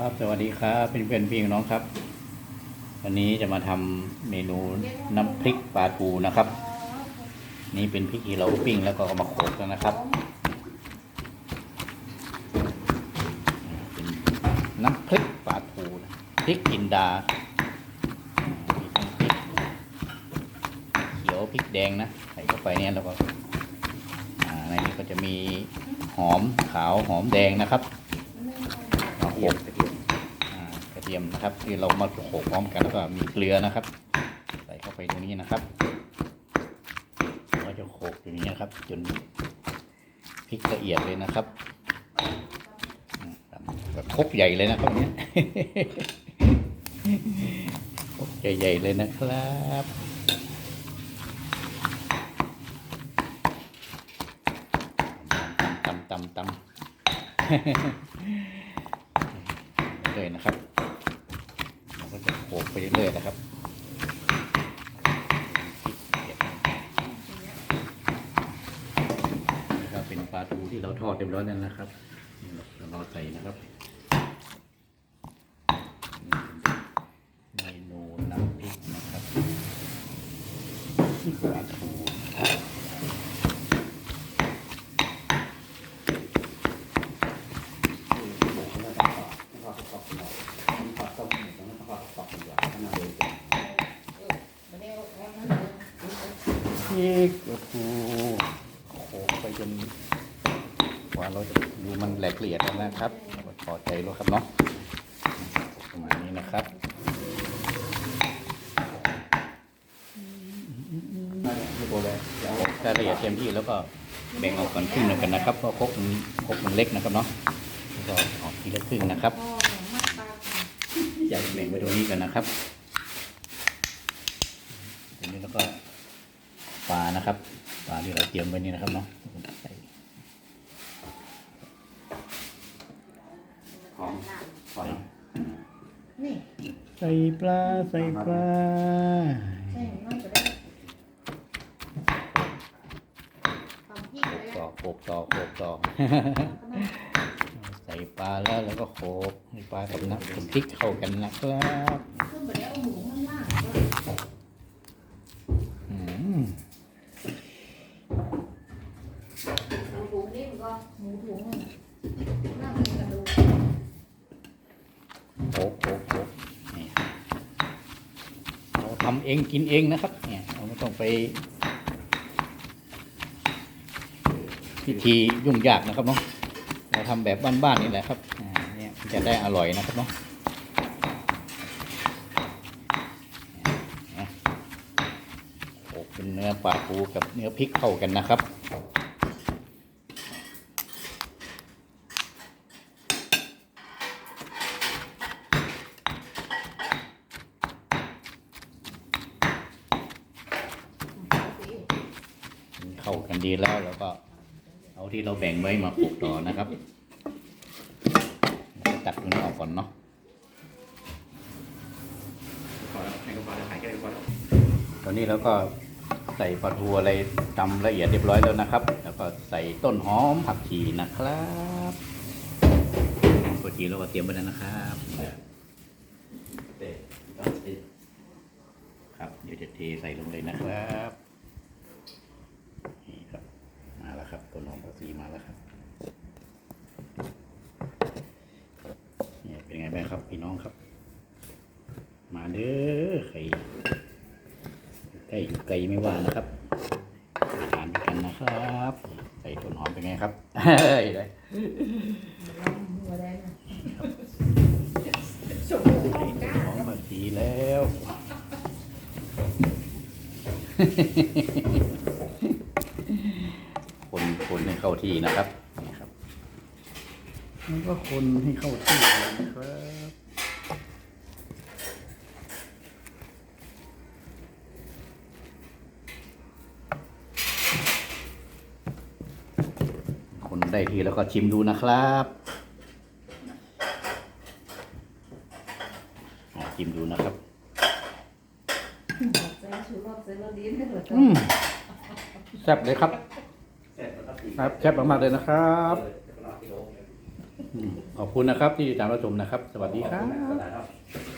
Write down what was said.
ครับสวัสดีครับเป็นเพื่อนๆพี่น้องครับ วันนี้จะมาทำเมนูน้ำพริกปลาทูนะครับ นี่เป็นพริกที่เราปิ้งแล้วก็มาโขลกแล้วนะครับนน้ำพริกปลาทูพริกจินดาพริกเขียวพริกแดงนะใส่เข้าไปเนี่ยแล้วก็ในนี้ก็จะมีหอมขาวหอมแดงนะครับ มาโขลกอ่ากระเทียมนะครับที่เรามาโขลกพร้อมกันแล้วก็มีเกลือนะครับ ใส่เข้าไปตรงนี้นะครับเราจะโขลกอย่างนี้นะครับ จนพริกละเอียดเลยนะครับแบบครกใหญ่เลยนะครับเนี้ยครกใหญ่ๆเลยนะครับตำตำตำ เรื่อยนะครับเราก็จะโขลกไปเรื่อยๆนะครับนี่ก็เป็นปลาทูที่เราทอดเรียบร้อยแล้วนะครับนี่เรารอใส่นะครับเป็นเมนูน้ำพริกนะครับปลาทูนะครับ พริกปลาทูโขกไปจนกว่าเราจะดูมันแหลกละเอียดแล้วนะครับพอใจแล้วครับเนาะประมาณนี้นะครับไม่โกเลยเดี๋ยวถ้าละเอียดเต็มที่แล้วก็แบ่งออกก่อนครึ่งหนึ่งกันนะครับเพราะครกมันครกมันเล็กนะครับเนาะแล้วก็ออกทีละครึ่งนะครับอยากแบ่งไปตรงนี้กันนะครับตรงนี้แล้วก็ นะครับปลาที่เราเตรียมไว้นี่นะครับเนาะใส่หอมหอมนี่ใส่ปลาใส่ปลาใช่น้อยก็ได้ความพี่โขก็กได้ต่อโขกต่อโขกต่อใส่ปลาแล้วแล้วก็โขกให้ปลากับน้ำกับพริกเข้ากันนะครับขึ้นไปแล้วเอาหมูข้างล่าง อืม หมูถุงนี่มันก็ หมูถุงน่าเป็นกระดูกโขกโขกโขกนี่เราทำเองกินเองนะครับ เนี่ยเราไม่ต้องไปพิธียุ่งยากนะครับเนาะเราทำแบบบ้านๆนี่แหละครับเนี่ยจะได้อร่อยนะครับเนาะโขเป็นเนื้อปลาทูกับเนื้อพริกเข้ากันนะครับ เข้ากันดีแล้วเราก็ เอาที่เราแบ่งไว้มาโขลกต่อนะครับแล้วก็ตัดตรงนี้ออกก่อนเนาะพอแล้วให้ก็พอแล้วขายแค่นี้พอแล้วตอนนี้เราก็ใส่ปลาทูอะไรตำละเอียดเรียบร้อยแล้วนะครับ แล้วก็ใส่ต้นหอมผักชีนะครับผักชีเราก็เตรียมไว้แล้วนะครับเด็ดต้องติดครับเดี๋ยวจะเทใส่ลงเลยนะครับนี่ครับ มาแล้วครับ ต้นหอมผักชีมาแล้วครับเนี่ยเป็นไงบ้างครับพี่น้องครับ มาเด้อใครอยู่ใก ล้อยู่ไกลไม่ว่านะครับมาทานด้วยกันนะครับ ใส่ต้นหอมเป็นไงครับเฮ้ยได้หัวแดงน่ะใส่ต้นหอมผักชีแล้วคนคนให้เข้าที่นะครับนี่ครับแล้วก็คนให้เข้าที่นะครับ ได้ที่แล้วก็ชิมดูนะครับอะชิมดูนะครับใส่ชูรสใส่รสดีให้เหลืออืมแซ่บเลยครับเสร็จแล้วก็ตีครับแซ่บมากๆเลยนะครับเดี๋ยวก็รอกิโลอืมขอบคุณนะครับที่ติดตามรับชมนะครับ สวัสดีครับขอบคุณครับ